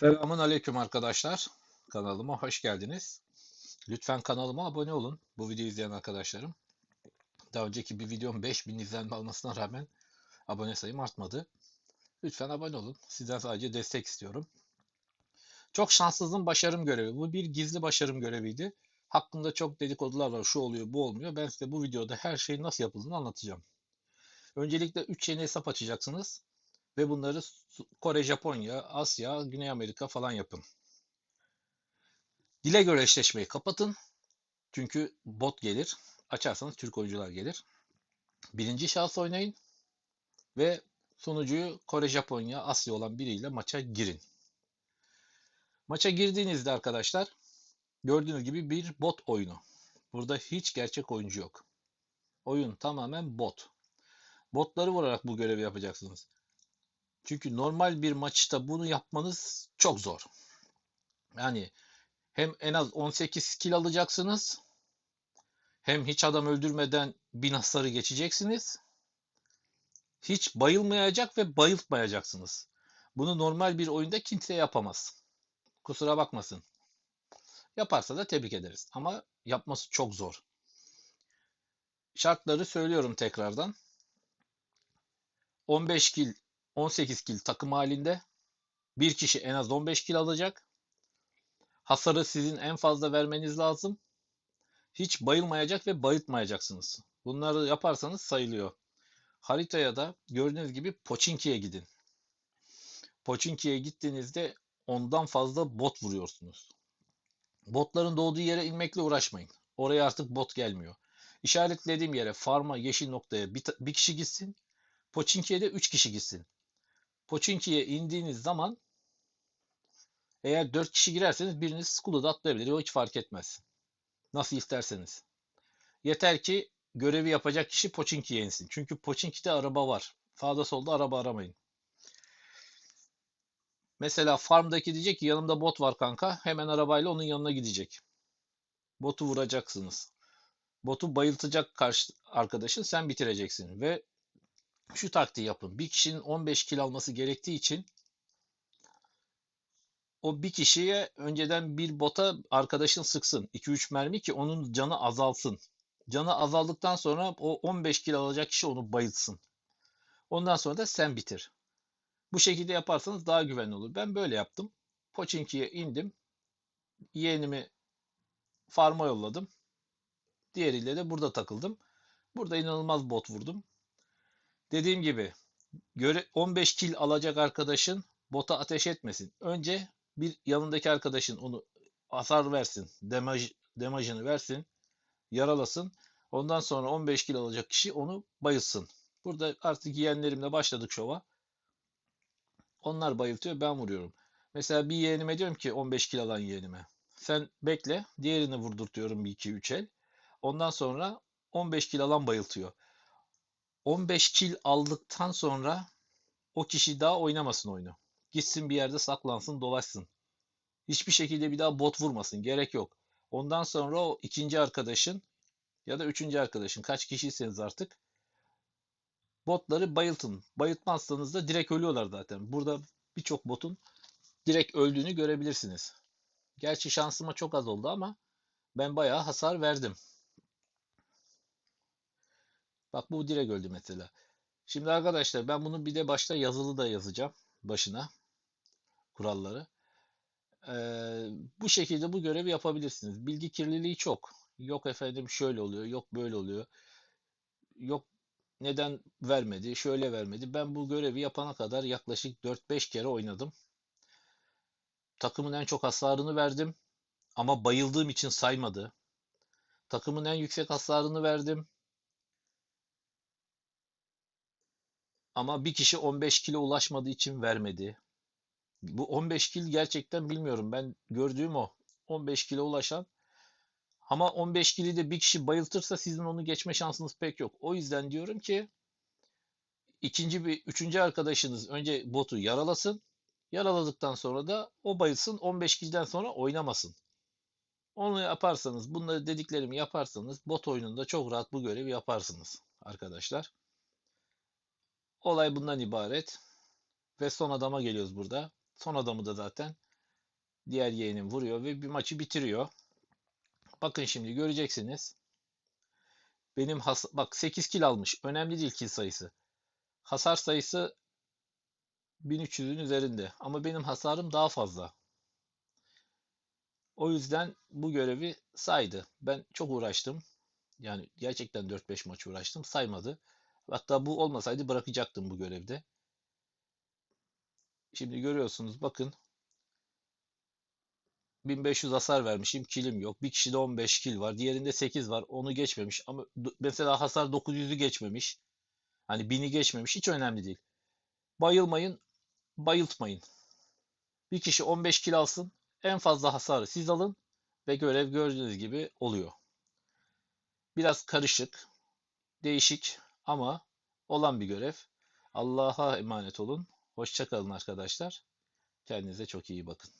Selamun aleyküm arkadaşlar. Kanalıma hoş geldiniz. Lütfen kanalıma abone olun. Bu videoyu izleyen arkadaşlarım. Daha önceki bir videom 5000 izlenme almasına rağmen abone sayım artmadı. Lütfen abone olun. Sizden sadece destek istiyorum. Çok şanssızım başarım görevi. Bu bir gizli başarım göreviydi. Hakkında çok dedikodular var. Şu oluyor, bu olmuyor. Ben size bu videoda her şeyin nasıl yapıldığını anlatacağım. Öncelikle 3 yeni hesap açacaksınız. Ve bunları Kore, Japonya, Asya, Güney Amerika falan yapın. Dile göre eşleşmeyi kapatın. Çünkü bot gelir. Açarsanız Türk oyuncular gelir. Birinci şahıs oynayın. Ve sunucuyu Kore, Japonya, Asya olan biriyle maça girin. Maça girdiğinizde arkadaşlar gördüğünüz gibi bir bot oyunu. Burada hiç gerçek oyuncu yok. Oyun tamamen bot. Botları vurarak bu görevi yapacaksınız. Çünkü normal bir maçta bunu yapmanız çok zor. Yani hem en az 18 kill alacaksınız. Hem hiç adam öldürmeden bin hasarı geçeceksiniz. Hiç bayılmayacak ve bayıltmayacaksınız. Bunu normal bir oyunda kimse yapamaz. Kusura bakmasın. Yaparsa da tebrik ederiz. Ama yapması çok zor. Şartları söylüyorum tekrardan. 15 kill 18 kill takım halinde. Bir kişi en az 15 kill alacak. Hasarı sizin en fazla vermeniz lazım. Hiç bayılmayacak ve bayıltmayacaksınız. Bunları yaparsanız sayılıyor. Haritaya da gördüğünüz gibi Pochinki'ye gidin. Pochinki'ye gittiğinizde ondan fazla bot vuruyorsunuz. Botların doğduğu yere inmekle uğraşmayın. Oraya artık bot gelmiyor. İşaretlediğim yere farma yeşil noktaya bir, bir kişi gitsin. Pochinki'ye de 3 kişi gitsin. Pochinki'ye indiğiniz zaman eğer 4 kişi girerseniz biriniz Skull'u da atlayabilir. O hiç fark etmez. Nasıl isterseniz. Yeter ki görevi yapacak kişi Pochinki'ye insin. Çünkü Pochinki'de araba var. Sağda solda araba aramayın. Mesela farmdaki diyecek ki yanımda bot var kanka. Hemen arabayla onun yanına gidecek. Botu vuracaksınız. Botu bayıltacak karşı arkadaşın sen bitireceksin. Ve şu taktiği yapın. Bir kişinin 15 kil alması gerektiği için o bir kişiye önceden bir bota arkadaşın sıksın. 2-3 mermi ki onun canı azalsın. Canı azaldıktan sonra o 15 kil alacak kişi onu bayılsın. Ondan sonra da sen bitir. Bu şekilde yaparsanız daha güvenli olur. Ben böyle yaptım. Pochinki'ye indim. Yeğenimi farma yolladım. Diğeriyle de burada takıldım. Burada inanılmaz bot vurdum. Dediğim gibi göre 15 kill alacak arkadaşın bota ateş etmesin. Önce bir yanındaki arkadaşın onu hasar versin. Damage, damage'ını versin. Yaralasın. Ondan sonra 15 kill alacak kişi onu bayılsın. Burada artık yeğenlerimle başladık şova. Onlar bayıltıyor ben vuruyorum. Mesela bir yeğenime diyorum ki 15 kill alan yeğenime. Sen bekle. Diğerini vurdurtuyorum bir 2-3 el. Ondan sonra 15 kill alan bayıltıyor. 15 kill aldıktan sonra o kişi daha oynamasın oyunu. Gitsin bir yerde saklansın dolaşsın. Hiçbir şekilde bir daha bot vurmasın. Gerek yok. Ondan sonra o ikinci arkadaşın ya da üçüncü arkadaşın kaç kişiyseniz artık botları bayıltın. Bayıltmazsanız da direkt ölüyorlar zaten. Burada birçok botun direkt öldüğünü görebilirsiniz. Gerçi şansıma çok az oldu ama ben bayağı hasar verdim. Bak bu direkt öldü mesela. Şimdi arkadaşlar ben bunu bir de başta yazılı da yazacağım başına kuralları. Ee, bu şekilde bu görevi yapabilirsiniz. Bilgi kirliliği çok. Yok efendim şöyle oluyor, yok böyle oluyor. Yok neden vermedi, şöyle vermedi. Ben bu görevi yapana kadar yaklaşık 4-5 kere oynadım. Takımın en çok hasarını verdim ama bayıldığım için saymadı. Takımın en yüksek hasarını verdim Ama bir kişi 15 kilo ulaşmadığı için vermedi. Bu 15 kil gerçekten bilmiyorum. Ben gördüğüm o. 15 kilo ulaşan. Ama 15 kili de bir kişi bayıltırsa sizin onu geçme şansınız pek yok. O yüzden diyorum ki ikinci bir üçüncü arkadaşınız önce botu yaralasın. Yaraladıktan sonra da o bayılsın. 15 kilden sonra oynamasın. Onu yaparsanız, bunları dediklerimi yaparsanız bot oyununda çok rahat bu görevi yaparsınız arkadaşlar. Olay bundan ibaret. Ve son adama geliyoruz burada. Son adamı da zaten Diğer yeğenim vuruyor ve bir maçı bitiriyor. Bakın şimdi göreceksiniz. Benim has bak 8 kill almış. Önemli değil kill sayısı. Hasar sayısı 1300'ün üzerinde. Ama benim hasarım daha fazla. O yüzden bu görevi saydı. Ben çok uğraştım. Yani gerçekten 4-5 maç uğraştım. Saymadı. Hatta bu olmasaydı bırakacaktım bu görevde. Şimdi görüyorsunuz bakın. 1500 hasar vermişim. Kilim yok. Bir kişide 15 kil var. Diğerinde 8 var. Onu geçmemiş. Ama mesela hasar 900'ü geçmemiş. Hani 1000'i geçmemiş. Hiç önemli değil. Bayılmayın. Bayıltmayın. Bir kişi 15 kil alsın. En fazla hasarı siz alın. Ve görev gördüğünüz gibi oluyor. Biraz karışık. Değişik ama olan bir görev. Allah'a emanet olun. Hoşça kalın arkadaşlar. Kendinize çok iyi bakın.